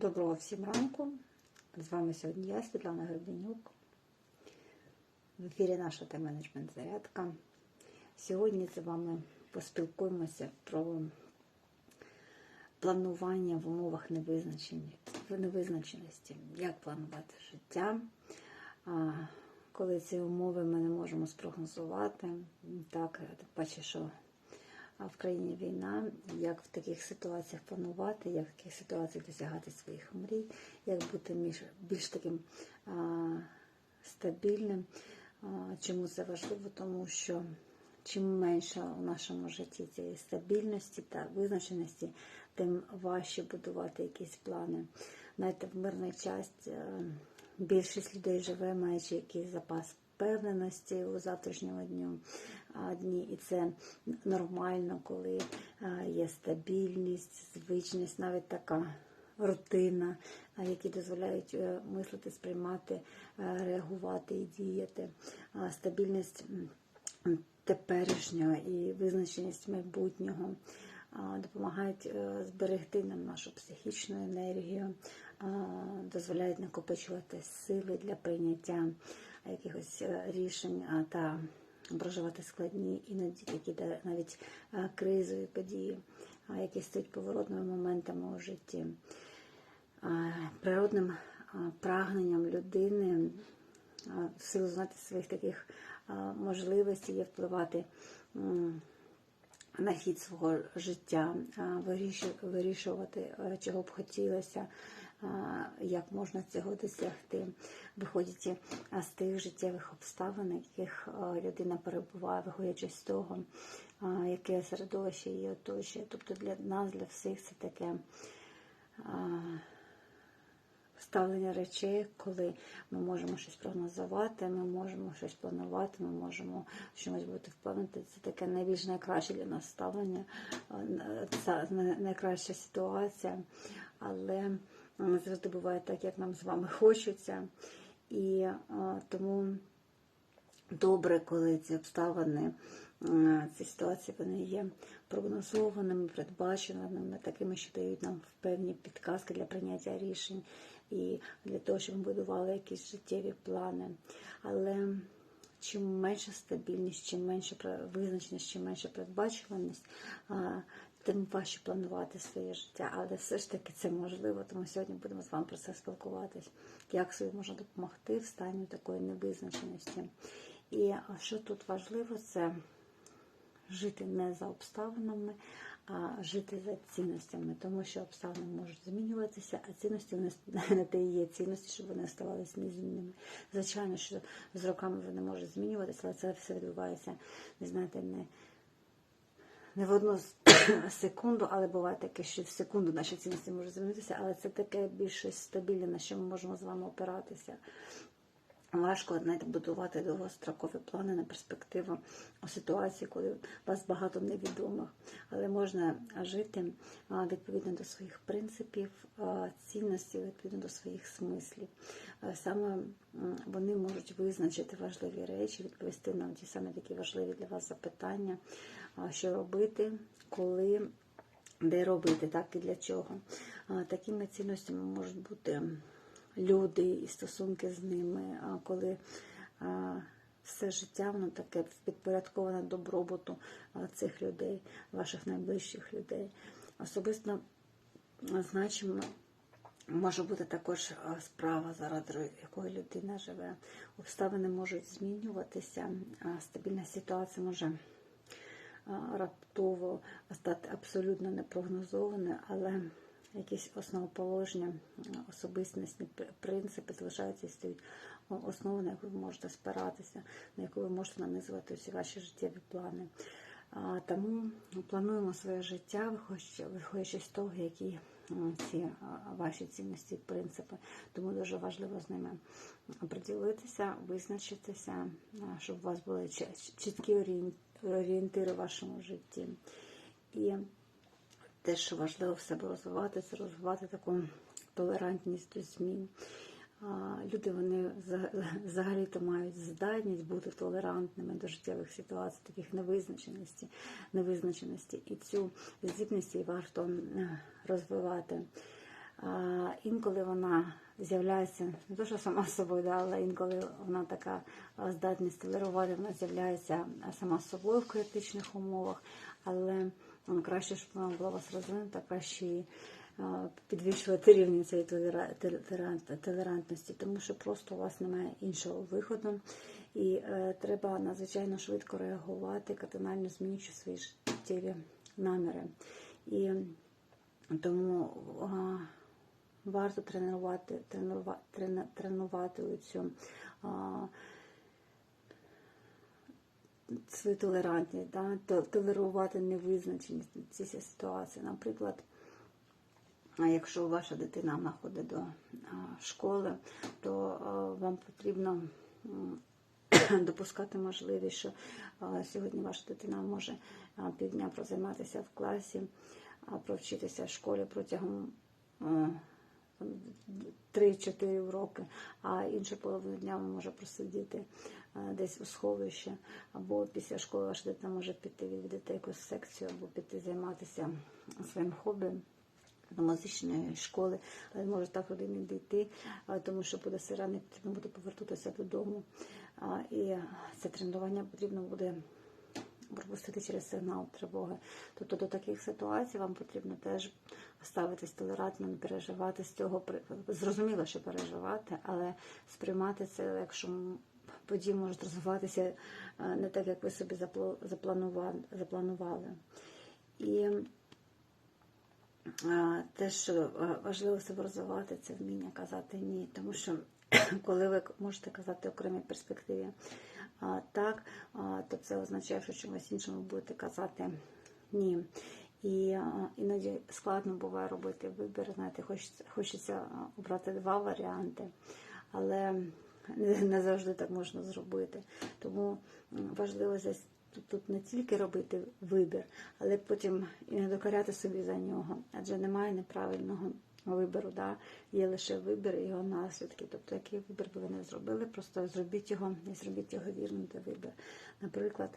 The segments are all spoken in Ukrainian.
Доброго всім ранку. З вами сьогодні я, Світлана Гребенюк. В ефірі наша та менеджмент зарядка. Сьогодні з вами поспілкуємося про планування в умовах невизначеності. Як планувати життя, коли ці умови ми не можемо спрогнозувати. Так, паче, що а в країні війна, як в таких ситуаціях планувати, як в таких ситуаціях досягати своїх мрій, як бути між, більш таким а, стабільним. А, чому це важливо? Тому що чим менше у нашому житті цієї стабільності та визначеності, тим важче будувати якісь плани. Знаєте, в мирний час е, більшість людей живе, маючи якийсь запас впевненості у завтрашньому дню дні, і це нормально, коли є стабільність, звичність, навіть така рутина, які дозволяють е, мислити, сприймати, е, реагувати і діяти. Стабільність теперішнього і визначеність майбутнього допомагають е, зберегти нам нашу психічну енергію, дозволяють накопичувати сили для прийняття якихось е, рішень та проживати складні, іноді які навіть е, кризові події, які стають поворотними моментами у житті. Природним прагненням людини в силу знати своїх таких можливостей є впливати на хід свого життя, вирішувати, е, чого б хотілося, як можна цього досягти, виходячи з тих життєвих обставин, яких людина перебуває, виходячи з того, яке середовище її оточує. Тобто для нас, для всіх це таке. ставлення речей, коли ми можемо щось прогнозувати, ми можемо щось планувати, ми можемо чомусь бути впевнені. Це таке найбільш найкраще для нас ставлення, це найкраща ситуація, але не завжди буває так, як нам з вами хочеться. І тому добре, коли ці обставини, ці ситуації вони є прогнозованими, передбаченими, такими, що дають нам певні підказки для прийняття рішень і для того, щоб ми будували якісь життєві плани. Але чим менша стабільність, чим менше пре- визначеність, чим менше передбачуваність, тим важче планувати своє життя. Але все ж таки це можливо, тому сьогодні будемо з вами про це спілкуватись, як собі можна допомогти в стані такої невизначеності. І що тут важливо, це жити не за обставинами, а жити за цінностями, тому що обставини можуть змінюватися, а цінності не те є цінності, щоб вони ставалися незмінними. Звичайно, що з роками вони можуть змінюватися, але це все відбувається, не знаєте, не. Не в одну секунду, але буває таке, що в секунду наші цінності можуть змінитися, але це таке більш стабільне, на що ми можемо з вами опиратися. Важко знаєте, будувати довгострокові плани на перспективу у ситуації, коли у вас багато невідомих, але можна жити відповідно до своїх принципів, а, цінностей, відповідно до своїх смислів. Саме вони можуть визначити важливі речі, відповісти на ті самі такі важливі для вас запитання, що робити, коли де робити, так і для чого. Такими цінностями можуть бути люди і стосунки з ними, коли все життя воно таке підпорядковане добробуту цих людей, ваших найближчих людей. Особисто значимо може бути також справа, заради якої людина живе. Обставини можуть змінюватися, стабільна ситуація може раптово стати абсолютно непрогнозованою, але якісь основоположення, а, особистісні принципи залишаються і стають о- основою, на яку ви можете спиратися, на яку ви можете нанизувати усі ваші життєві плани. Тому плануємо своє життя, виходячи, з того, які ці ваші цінності, принципи. Тому дуже важливо з ними приділитися, визначитися, щоб у вас були чіткі орієн- орієнтири в вашому житті. І те, що важливо в себе розвивати, це розвивати таку толерантність до змін. Люди вони взагалі-то мають здатність бути толерантними до життєвих ситуацій, таких невизначеності, невизначеності. І цю здібність їй варто розвивати. Інколи вона з'являється не то, що сама собою, да, але інколи вона така здатність толерувати, вона з'являється сама собою в критичних умовах, але краще, щоб вона була розвинута, краще її підвищувати рівень цієї толерантності, тому що просто у вас немає іншого виходу. І е, треба надзвичайно швидко реагувати, кардинально змінюючи свої життєві наміри. І тому а, варто тренувати, тренувати, тренувати цю а, свою толерантність, да? толерувати невизначеність в цій ситуації. Наприклад, якщо ваша дитина вона ходить до школи, то вам потрібно допускати можливість, що сьогодні ваша дитина може півдня прозайматися в класі, провчитися в школі протягом 3-4 уроки, а іншу половину дня може просидіти десь у сховищі, або після школи ваша дитина може піти відвідати якусь секцію, або піти займатися своїм хобі до музичної школи, але може так один не дійти, тому що буде все рано, потрібно буде повернутися додому. І це тренування потрібно буде пропустити через сигнал тривоги. Тобто до таких ситуацій вам потрібно теж ставитись толерантно, не переживати з цього. Зрозуміло, що переживати, але сприймати це, якщо події можуть розвиватися е, не так, як ви собі запланували. І те, що е, важливо себе розвивати, це вміння казати ні. Тому що коли ви можете казати окремій перспективі так, то це означає, що чомусь іншому будете казати ні. І іноді складно буває робити вибір. Знаєте, хочеться, хочеться обрати два варіанти, але не, завжди так можна зробити. Тому важливо тут, тут не тільки робити вибір, але потім і не докоряти собі за нього, адже немає неправильного вибору. Да? Є лише вибір і його наслідки. Тобто, який вибір би ви не зробили, просто зробіть його і зробіть його вірним для вибір. Наприклад,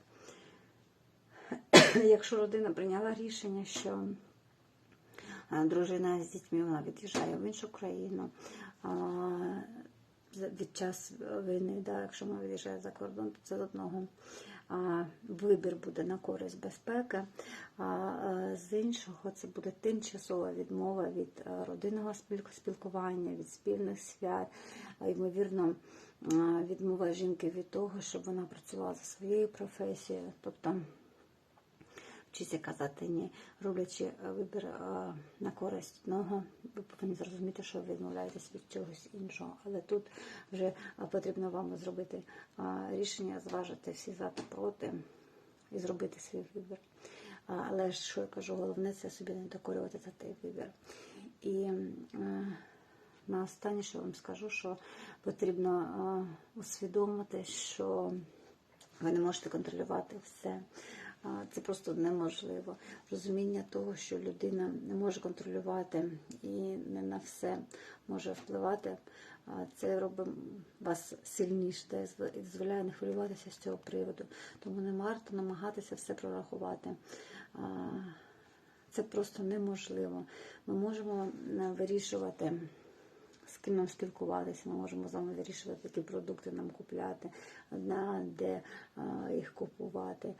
якщо родина прийняла рішення, що дружина з дітьми вона від'їжджає в іншу країну. Від час війни, да, якщо вона від'їжджає за кордон, то це з одного. А, вибір буде на користь безпеки, а а, з іншого це буде тимчасова відмова від родинного спілкування, від спільних свят, а, ймовірно, відмова жінки від того, щоб вона працювала за своєю професією. Тобто вчиться казати ні, роблячи е, вибір е, на користь одного, ви повинні зрозуміти, що ви відмовляєтесь від чогось іншого. Але тут вже е, потрібно вам зробити рішення, зважити всі за та проти і зробити свій вибір. Але що я кажу, головне це собі не докорювати за той вибір. І на останнє, що вам скажу, що потрібно усвідомити, що ви не можете контролювати все. Це просто неможливо. Розуміння того, що людина не може контролювати і не на все може впливати, це робить вас сильніше і дозволяє не хвилюватися з цього приводу. Тому не варто намагатися все прорахувати. Це просто неможливо. Ми можемо е, вирішувати з ким нам спілкуватися, ми можемо з вами вирішувати, які продукти нам купляти, на де їх купувати,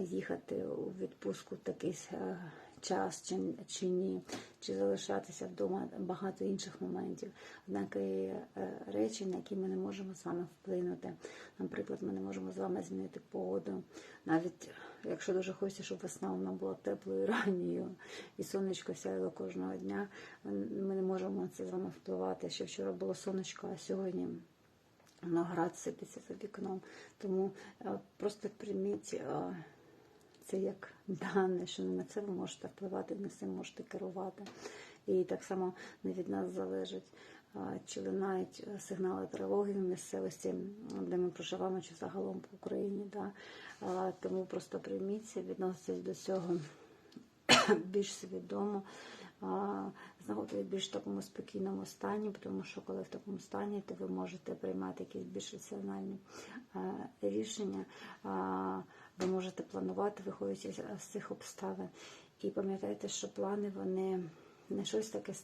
їхати у відпустку в такий а, час чи, чи ні, чи залишатися вдома багато інших моментів. Однак є е, речі, на які ми не можемо з вами вплинути. Наприклад, ми не можемо з вами змінити погоду, навіть якщо дуже хочеться, щоб весна вона була теплою, ранньою, і сонечко сяяло кожного дня. Ми не можемо на це з вами впливати. Ще вчора було сонечко, а сьогодні воно град сипеться за вікном. Тому е, просто прийміть е, це як дане, що не на це ви можете впливати, не цим можете керувати. І так само не від нас залежить. Чи лунають е, сигнали тривоги в місцевості, де ми проживаємо, чи загалом по Україні. Да? Тому просто прийміться, відноситесь до цього більш свідомо, а, знаходитесь в більш такому спокійному стані, тому що коли в такому стані, то ви можете приймати якісь більш раціональні рішення, ви можете планувати, виходячи з- цих обставин. І пам'ятайте, що плани вони не щось таке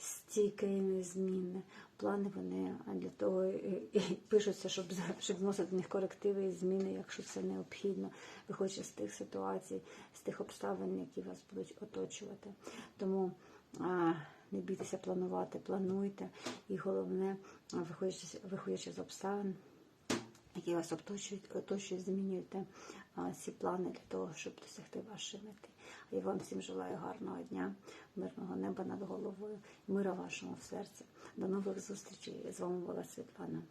стійке і незмінне. Плани вони для того і пишуться, щоб, щоб вносити в них корективи і зміни, якщо це необхідно, виходячи з тих ситуацій, з тих обставин, які вас будуть оточувати. Тому не бійтеся планувати, плануйте. І головне, виходячи, виходячи з обставин, які вас оточують, оточують змінюйте ці плани для того, щоб досягти вашої мети. Я вам всім желаю гарного дня, мирного неба над головою, мира вашому в серці. До нових зустрічей. З вами була Світлана.